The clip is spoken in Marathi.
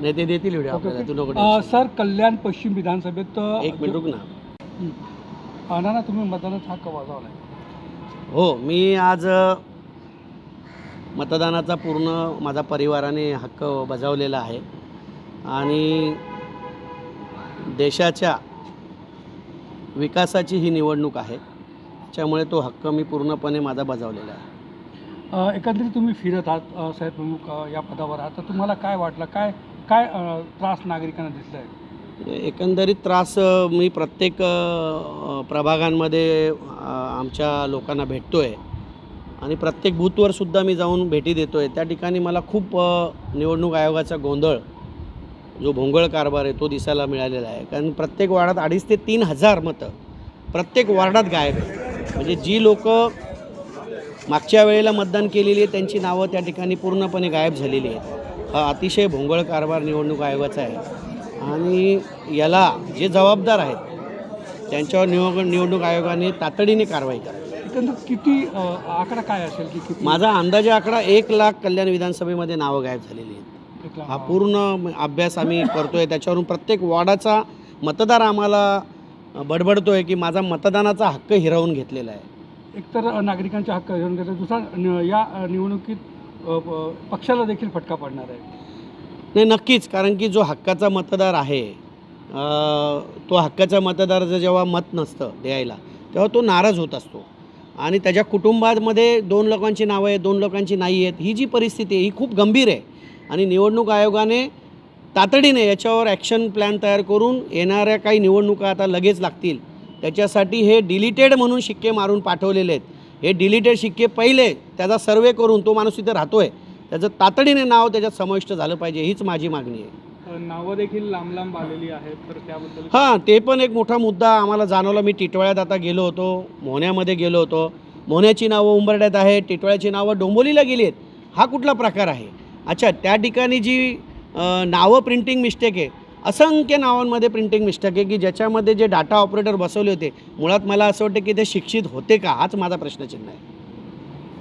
नाही ते देतील व्हिडिओ ओके, आपल्याला. ओके. तू नको अ, tension. सर कल्याण पश्चिम विधानसभेत अ, एक मिनिट रुक ना. हं. अ, ना ना तुम्ही मतदानाचा हक्क बजावला हो मी आज अ, मतदानाचा पूर्ण माझा परिवाराने हक्क बजावलेला आहे. आणि देशाच्या विकासाची ही निवडणूक आहे. त्यामुळे तो हक्क मी पूर्णपणे माझा बजावलेला आहे. अ, एकंदरीत तुम्ही फिरत आहात अ, साहेब प्रमुख अ, या पदावर आहात. तर तुम्हाला काय वाटलं? काय काय अ, त्रास नागरिकांना दिसला आहे एकंदरीत त्रास अ, मी प्रत्येक अ, प्रभागांमध्ये अ, आमच्या लोकांना भेटतो आहे आणि प्रत्येक बूथवर सुद्धा मी जाऊन भेटी देतो आहे त्या ठिकाणी मला खूप अ, निवडणूक आयोगाचा गोंधळ जो भोंगळ कारभार आहे तो दिसायला मिळालेला आहे. कारण प्रत्येक वार्डात अडीच ते तीन हजार मतं प्रत्येक वार्डात गायब आहे. म्हणजे जी लोकं मागच्या वेळेला मतदान केलेली आहे त्यांची नावं त्या ठिकाणी पूर्णपणे गायब झालेली आहेत. हा अतिशय भोंगळ कारभार निवडणूक आयोगाचा आहे. आणि याला जे जबाबदार आहेत त्यांच्यावर निवड निवडणूक आयोगाने तातडीने कारवाई करावी एकंदरीत किती आकडा काय असेल की किती? माझा अंदाजे आकडा एक लाख कल्याण विधानसभेमध्ये नावं गायब झालेली आहेत. हा पूर्ण अभ्यास आम्ही करतोय. त्याच्यावरून प्रत्येक वॉर्डाचा मतदार आम्हाला बडबडतोय की माझा मतदानाचा हक्क हिरावून घेतलेला आहे. एकतर नागरिकांचे हक्क घेऊन घेतात दुसरा या निवडणुकीत पक्षाला देखील फटका पडणार आहे. नाही नक्कीच. कारण की जो हक्काचा मतदार आहे तो हक्काचा मतदाराचं जेव्हा मत नसतं द्यायला तेव्हा तो नाराज होत असतो. आणि त्याच्या कुटुंबामध्ये दोन लोकांची नावं आहेत दोन लोकांची नाही आहेत ही जी परिस्थिती आहे ही खूप गंभीर आहे. आणि निवडणूक आयोगाने तातडीने याच्यावर ॲक्शन प्लॅन तयार करून येणाऱ्या काही निवडणुका आता लगेच लागतील. त्याच्यासाठी हे डिलिटेड म्हणून शिक्के मारून पाठवलेले आहेत. हे डिलिटेड शिक्के पहिले त्याचा सर्वे करून तो माणूस तिथे राहतो आहे त्याचं तातडीने नाव त्याच्यात समाविष्ट झालं पाहिजे हीच माझी मागणी आहे. नावं देखील लांब लांब आलेली आहेत तर त्याबद्दल हां ते पण एक मोठा मुद्दा आम्हाला जाणवला. मी टिटवाळ्यात आता गेलो होतो मोहन्यामध्ये गेलो होतो. मोहन्याची नावं उंबरड्यात आहेत टिटवाळ्याची नावं डोंबोलीला गेली आहेत हा कुठला प्रकार आहे? अच्छा त्या ठिकाणी जी नावं प्रिंटिंग मिस्टेक आहे असंख्य नावांमध्ये प्रिंटिंग मिस्टेक आहे की ज्याच्यामध्ये जे डाटा ऑपरेटर बसवले होते मुळात मला असं वाटतं की ते शिक्षित होते का? हाच माझा प्रश्नचिन्ह आहे.